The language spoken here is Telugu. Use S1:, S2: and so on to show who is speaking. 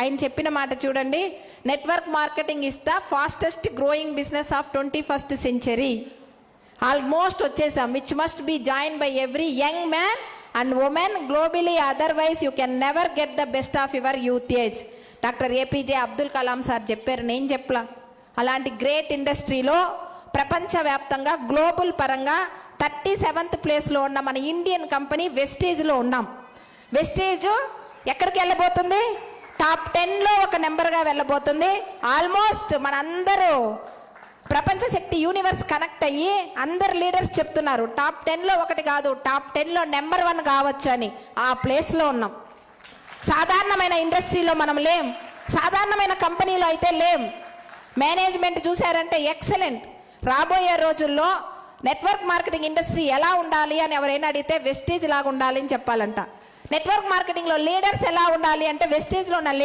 S1: ఆయన చెప్పిన మాట చూడండి. Network marketing is the fastest growing business of twenty first century almost వచ్చేసాం which must be join by every young man and women globally otherwise you can never get the best of your youth age doctor APJ Abdul Kalam sir చెప్పారు. నేను చెప్పలా. అలాంటి గ్రేట్ ఇండస్ట్రీలో ప్రపంచవ్యాప్తంగా గ్లోబల్ పరంగా థర్టీ సెవెంత్ ప్లేస్లో ఉన్న మన ఇండియన్ కంపెనీ వెస్టేజ్లో ఉన్నాం. వెస్టేజ్ ఎక్కడికి వెళ్ళబోతుంది? టాప్ టెన్లో ఒక నెంబర్గా వెళ్ళబోతుంది. ఆల్మోస్ట్ మనందరూ ప్రపంచ శక్తి యూనివర్స్ కనెక్ట్ అయ్యి అందరు లీడర్స్ చెప్తున్నారు. టాప్ టెన్లో ఒకటి కాదు టాప్ టెన్లో నెంబర్ వన్ కావచ్చు అని ఆ ప్లేస్లో ఉన్నాం. సాధారణమైన ఇండస్ట్రీలో మనం లేం. సాధారణమైన కంపెనీలో అయితే లేం. మేనేజ్మెంట్ చూశారంటే ఎక్సలెంట్. రాబోయే రోజుల్లో నెట్వర్క్ మార్కెటింగ్ ఇండస్ట్రీ ఎలా ఉండాలి అని ఎవరైనా అడిగితే వెస్టేజ్ లాగా ఉండాలి అని చెప్పాలంట. నెట్వర్క్ మార్కెటింగ్లో లీడర్స్ ఎలా ఉండాలి అంటే వెస్టేజ్లో ఉన్న లీ